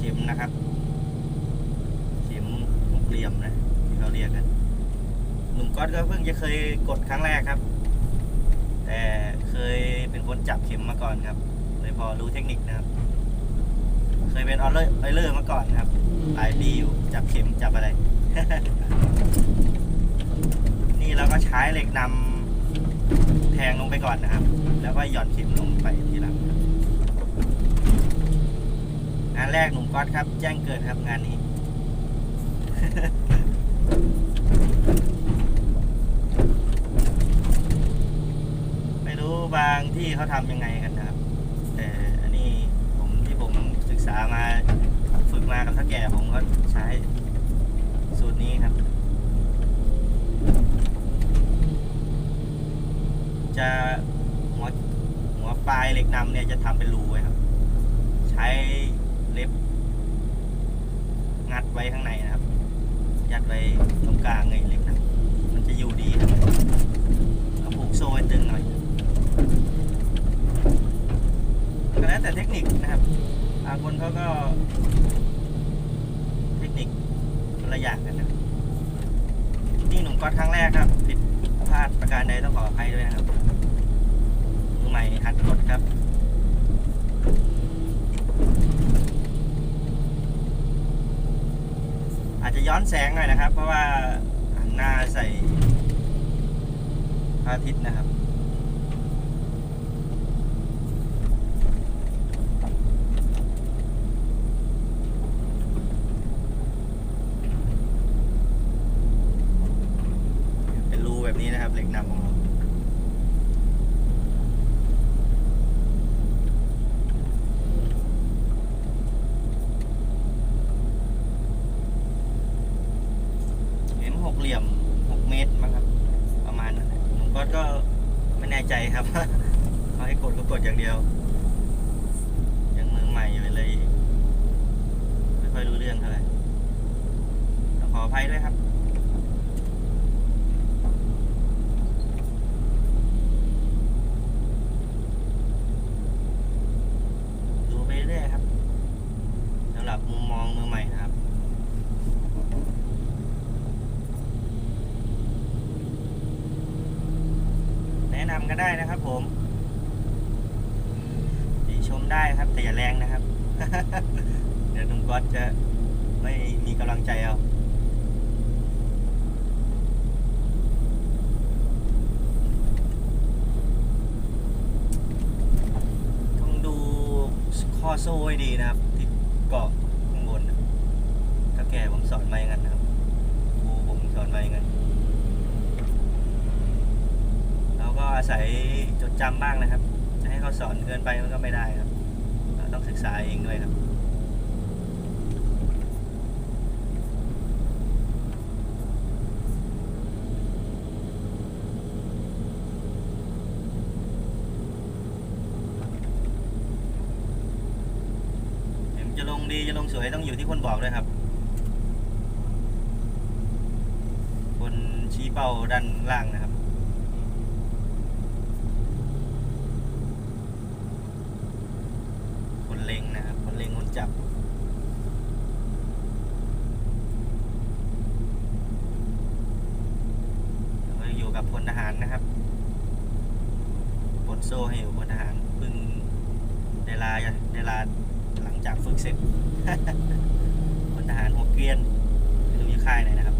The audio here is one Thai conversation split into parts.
เข็มนะครับ เข็มหกเหลี่ยมนะที่เขาเรียกกันหนุ่มก๊อตก็เพิ่งจะเคยกดครั้งแรกครับ แต่เคยเป็นคนจับเข็มมาก่อนครับเลยพอรู้เทคนิคนะครับ เคยเป็นออเลอร์ออเลอร์มาก่อนครับหลายปีอยู่จับเข็มจับอะไร นี่เราก็ใช้เหล็กนำแทงลงไปก่อนนะครับ แล้วก็หย่อนเข็มลงไปทีหลังครับ งานแรกหนุ่มก๊อตครับ แจ้งเกิดครับงานนี้ ไม่รู้บางที่เขาทำยังไงกันนะครับ แต่อันนี้ผมที่ผมศึกษามาฝึกมากับท่าแก่ผมก็ใช้สูตรนี้ครับ จะหัวหัวปลายเหล็กนำเนี่ยจะทำเป็นรูไว้ครับ ใช้ เล็บ งัดไว้ข้างในนะครับ ยัดไว้ตรงกลางไงเล็กนำมันจะอยู่ดีครับเอาผูกโซ่ให้ตึงหน่อยก็แล้วแต่เทคนิคนะครับบางคนเขาก็ เทคนิคคนละอย่างกันนะนี่หนุ่มก๊อตครั้งแรกครับ ผิดพลาดประการใดต้องขออภัยด้วยนะครับมือใหม่หัดกดครับ อาจจะย้อนแสงหน่อยนะครับ เพราะว่าหันหน้าใส่พระอาทิตย์นะครับเป็นรูแบบนี้นะครับเหล็กนำของเราเห็นหกเหลี่ยมหกเมตรมั้งครับ ประมาณนั้นนะผมก็ก็ไม่แน่ใจครับ เขาให้กดก็กดอย่างเดียว ยังมือใหม่อยู่เลย ไม่ค่อยรู้เรื่องเท่าไหร่ต้ องขออภัยด้วยครับดูไปเรื่อยครับสำหรับมุมมองมือใหม่นะครับแนะนำกันได้นะครับผมติชมได้ครับแต่อย่าแรงนะครับ เดี๋ยวหนุ่มก๊อตจะไม่มีกำลังใจเอา ต้องดูข้ อโซ่ให้ดีนะครับ ที่เกาะข้างบนถ้าแก่ผมสอนมาอย่างนั้นนะครับครูผมสอนมาอย่างนั้นเราก็อาศัยจดจำบ้างนะครับ จะให้เขาสอนเกินไปมันก็ไม่ได้ครับ เราต้องศึกษาเองด้วยครับ เห็น จะลงสวยต้องอยู่ที่คนบอกด้วยครับ คนชี้เป้าด้านล่างนะครับคนเล็งนะครับคนเล็งคนจับแล้วก็อยู่กับพลทหารนะครับปลดโซ่ให้อยู่พลทหารเพิ่งได้ลาได้ลา จากฝึกเสร็จพลทหารหัวเกรียนไม่รู้อยู่ค่ายไหนนะครับ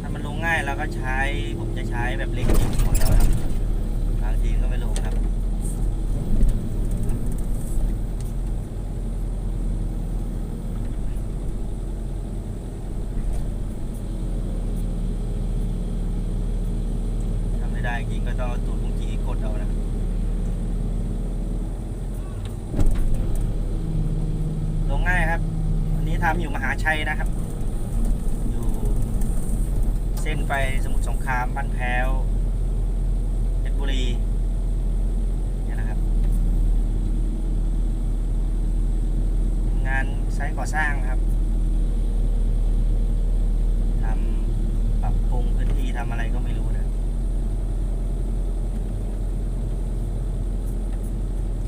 ถ้ามันลงง่ายเราก็ใช้ผมจะใช้แบบเล็กจริงหมดแล้วครับางทีก็ไม่ลงครับ ทำ ได้จริงก็ต้องเอาตูดของจีกดเอานะลงง่ายครับ วันนี้ทำอยู่มหาชัยนะครับ อยู่เส้นไปสมุทรสงครามบ้านแพ้วเพชรบุรีเนี่ยนะครับ งานไซต์ก่อสร้างนะครับทำปรับปรุงพื้นที่ทำอะไรก็ไม่รู้นะ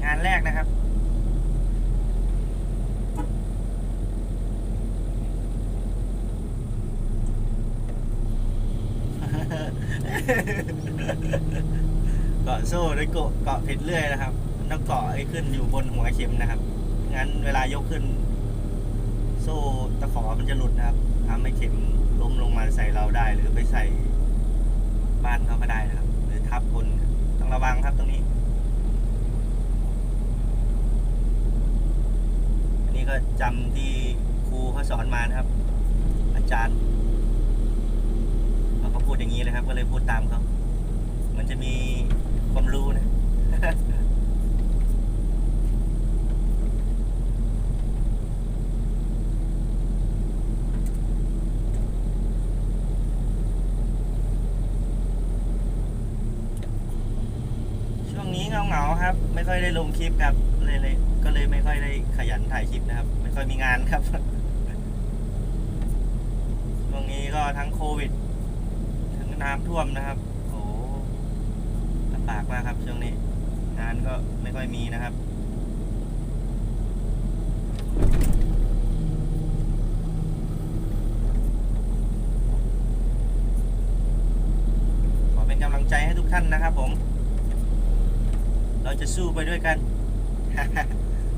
งาน แรกนะครับ เกาะโซ่ด้วยเกาะเกาะผิดเรื่อยนะครับนต้องเกาะให้ขึ้นอยู่บนหัวเข็มนะครับ งั้นเวลายกขึ้น โซ่ตะขอมันจะหลุดนะครับทำให้เข็มล้มลงมาใส่เราได้ หรือไปใส่บ้านเขาก็ได้นะครับ หรือทับคนต้องระวังครับตรงนี้ อันนี้ ก็จำที่ครูเขาสอนมานะครับ อาจารย์เขาก็พูดอย่างนี้เลยครับ ก็เลยพูดตามเขามันจะมีความรู้นะ ช่วงนี้ เงาเงาครับ ไม่ค่อยได้ลงคลิปครับเลยเลยก็เลยไม่ค่อยได้ขยันถ่ายคลิปนะครับ ไม่ค่อยมีงานครับช่วงนี้ก็ทั้งโควิด ทั้งน้ำท่วมนะครับ โอ้ลำบากมากครับช่วงนี้ งานก็ไม่ค่อยมีนะครับขอเป็นกำลังใจให้ทุกท่านนะครับผม เราจะสู้ไปด้วยกัน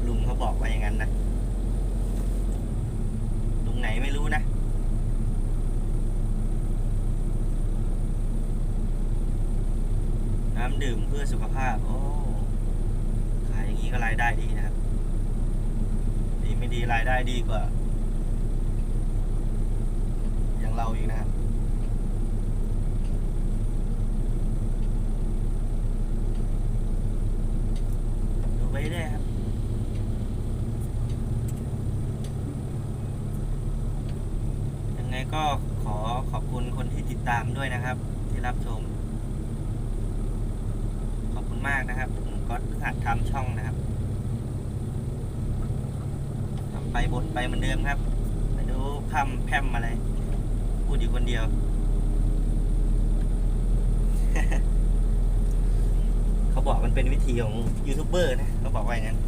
ลุงเขาบอกว่าอย่างนั้นนะลุงไหนไม่รู้นะน้ำดื่มเพื่อสุขภาพ โอ้ ขายอย่างนี้ก็รายได้ดีนะครับ ดีไม่ดีรายได้ดีกว่า อย่างเราอีกนะครับ ดู ไปได้ครับยังไงก็ขอขอบคุณคนที่ติดตามด้วยนะครับ ที่รับชม ขอบคุณมากนะครับผมก็หัดทำช่องนะครับทำไปบทไปเหมือนเดิมครับไม่รู้พร่ำแพร่มอะไร พูดอยู่คนเดียว เขาบอกมันเป็นวิธีของยูทูบเบอร์นะเขาบอกว่าอย่างนั้น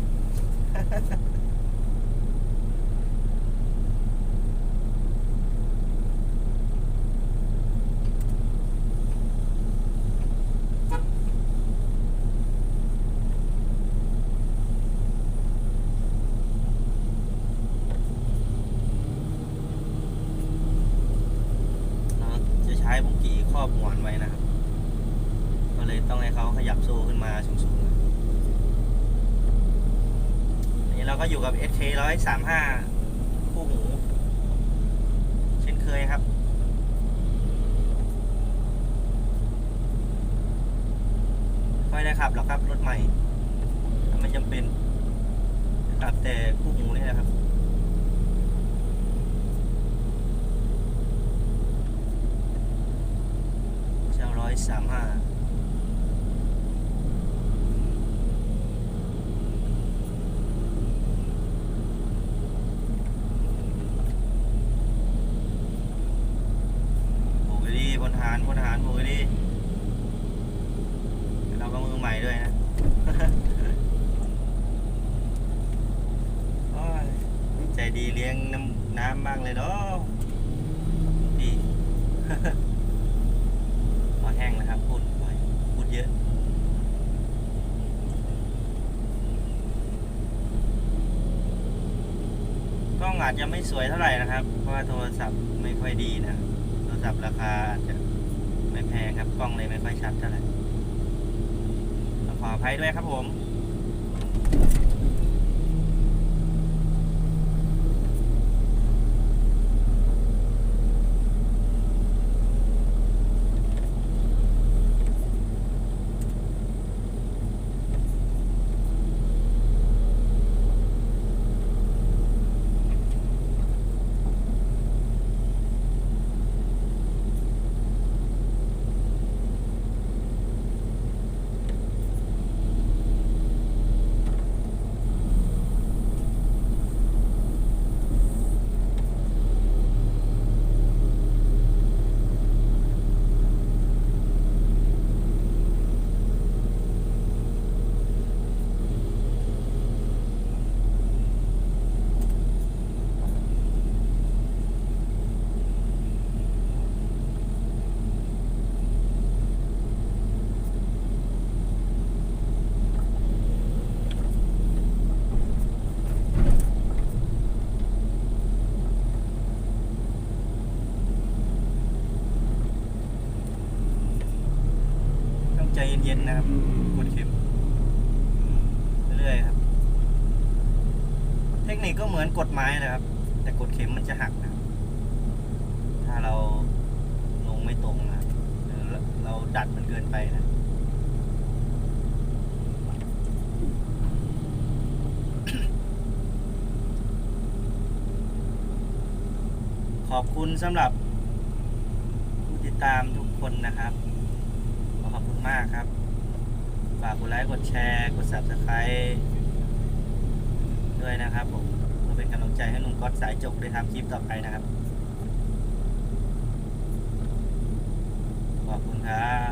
เราจะใช้บุ้งกี่ครอบหมอนไว้นะครับ ก็เลยต้องให้เขาขยับโซ่ขึ้นมาสูงๆนะอันนี้เราก็อยู่กับ SK 135 คู่หู เช่นเคยครับค่อยได้ขับหรอกครับ รถใหม่ถ้าไม่จำเป็นขับแต่คู่หูนี่แหละครับเจ้าร้อยสามห้าโบกดีบนหานหารบกดีเราก็มือใหม่ด้วยนะใจดีเลี้ยงน้ำน้ำบ้างเลยเนาะดีพอแห้งนะครับพูดบ่อยพูดเยอะกล้องอาจจะไม่สวยเท่าไหร่นะครับ เพราะว่าโทรศัพท์ไม่ค่อยดีนะ โทรศัพท์ราคาอาจจะ ไม่แพงครับ กล้องเลยไม่ค่อยชัดเท่าไหร่ต้องขออภัยด้วยครับผม จเย็นๆนะครับกดเข็มเรื่อยๆครับ เทคนิคก็เหมือนกดไม้นะครับ แต่กดเข็มมันจะหักนะถ้าเราลงไม่ตรงนะเราดัดมันเกินไปนะขอบคุณสำหรับผู้ติดตามทุกคนนะครับ มากครับ ฝากกดไลค์กดแชร์ กด subscribe ด้วยนะครับผมเพื่อเป็นกำลังใจให้หนุ่มก๊อตสายจกได้ทำคลิปต่อไปนะครับ ขอบคุณครับ